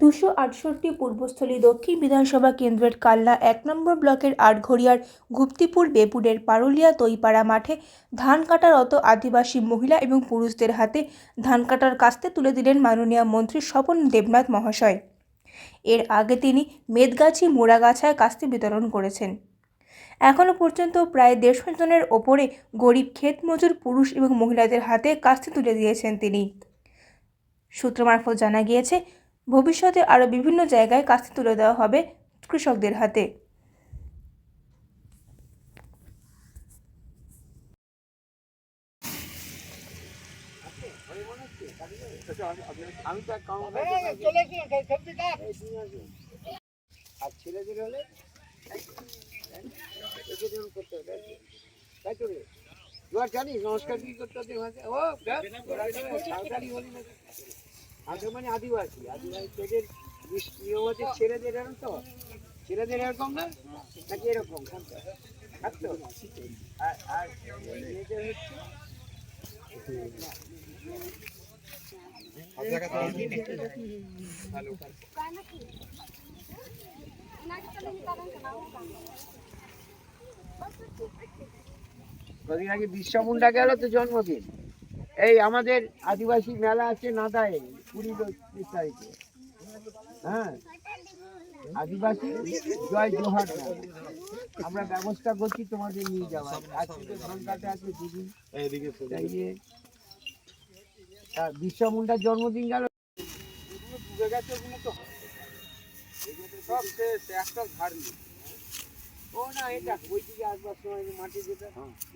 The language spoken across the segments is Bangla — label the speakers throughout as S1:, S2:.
S1: দুশো আটষট্টি পূর্বস্থলী দক্ষিণ বিধানসভা কেন্দ্রের কাল্লা এক নম্বর ব্লকের আটঘরিয়ার গুপ্তিপুর বেপুরের পারুলিয়া তৈপাড়া মাঠে ধান কাটারত আদিবাসী মহিলা এবং পুরুষদের হাতে ধান কাটার কাস্তে তুলে দিলেন মাননীয় মন্ত্রী স্বপন দেবনাথ মহাশয়। এর আগে তিনি মেদগাছি মোড়াগাছায় কাস্তে বিতরণ করেছেন। এখনও পর্যন্ত প্রায় দেড়শো জনের ওপরে গরিব ক্ষেত মজুর পুরুষ এবং মহিলাদের হাতে কাস্তে তুলে দিয়েছেন তিনি। সূত্র মারফত জানা গিয়েছে ভবিষ্যতে আরও বিভিন্ন জায়গায় কাস্তে তুলে দেওয়া হবে কৃষকদের হাতে।
S2: আর জানিস নমস্কার কি করতে ও আগে মানে আদিবাসী আদিবাসী তোদের নিস- ছেলেদের এরকম তো? ছেলেদের এরকম না? নাকি এরকম? থাকতো আর হচ্ছে কদিন আগে বিশ্ব মুন্ডা গেল তো জন্মদিন। এই আমাদের আদিবাসী মেলা আছে নাদায় কুড়ি তারিখে। হ্যাঁ? আদিবাসী জয় জোহার আমরা ব্যবস্থা করছি তোমাদের নিয়ে যাওয়ার। আজকে তো আছে দুদিন। তা বিশ্ব মুন্ডার জন্মদিন গেল। সব শেষ একটা ধার নেই। ও না এটা ওই দিকে আসবার সময় মাটি যেটা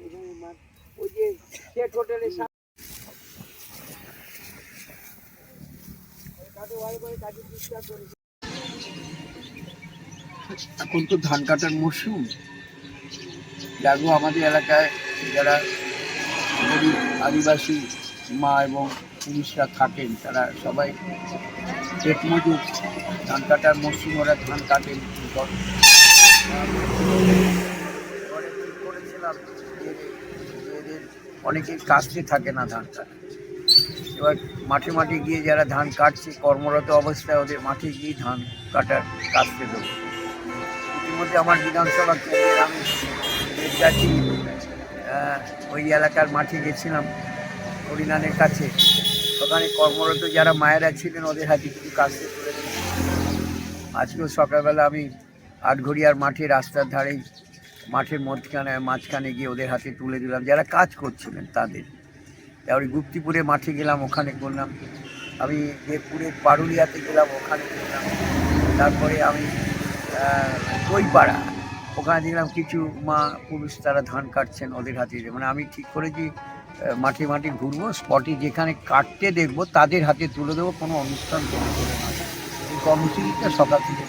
S2: এখানে মাঠ। ওই যে শেখ হোটেলের সামনে কাজে ভালো করে কাজে চেষ্টা করেছে এখন তো ধান কাটার মরশুম। দেখো আমাদের এলাকায় যারা গরিব আদিবাসী মা এবং পুরুষরা থাকেন, তারা সবাই পেট মজুর ধান কাটার মরশুম ওরা ধান কাটেন অনেকের কাস্তে থাকে না ধান কাটা এবার মাঠে মাঠে গিয়ে যারা ধান কাটছে, কর্মরত অবস্থায় ওদের মাঠে গিয়ে ধান কাটার কাস্তে দেবো ইতিমধ্যে আমার বিধানসভা কেন্দ্রের আমি বেদগাছি ওই এলাকার মাঠে গেছিলাম, হরিনানের কাছে। ওখানে কর্মরত যারা মায়েরা ছিলেন, ওদের হাতে কিছু কাস্তে তুলে আজকেও সকালবেলা আমি আটঘরিয়ার মাঠে রাস্তার ধারেই, মাঠের মধ্যখানে, মাঝখানে গিয়ে ওদের হাতে তুলে দিলাম। যারা কাজ করছিলেন তাদের। তারপরে গুপ্তিপুরে মাঠে গেলাম, ওখানে করলাম। আমি দেবপুরের পারুলিয়াতে গেলাম, ওখানে করলাম। তারপরে আমি দইপাড়া ওখানে দেখলাম কিছু মা পুরুষ তারা ধান কাটছেন ওদের হাতে। মানে আমি ঠিক করেছি মাঠে মাঠে ঘুরবো, স্পটে যেখানে কাটতে দেখব, তাদের হাতে তুলে দেবো, কোনো অনুষ্ঠান করে না। এই কর্মসূচিটা সকাল থেকে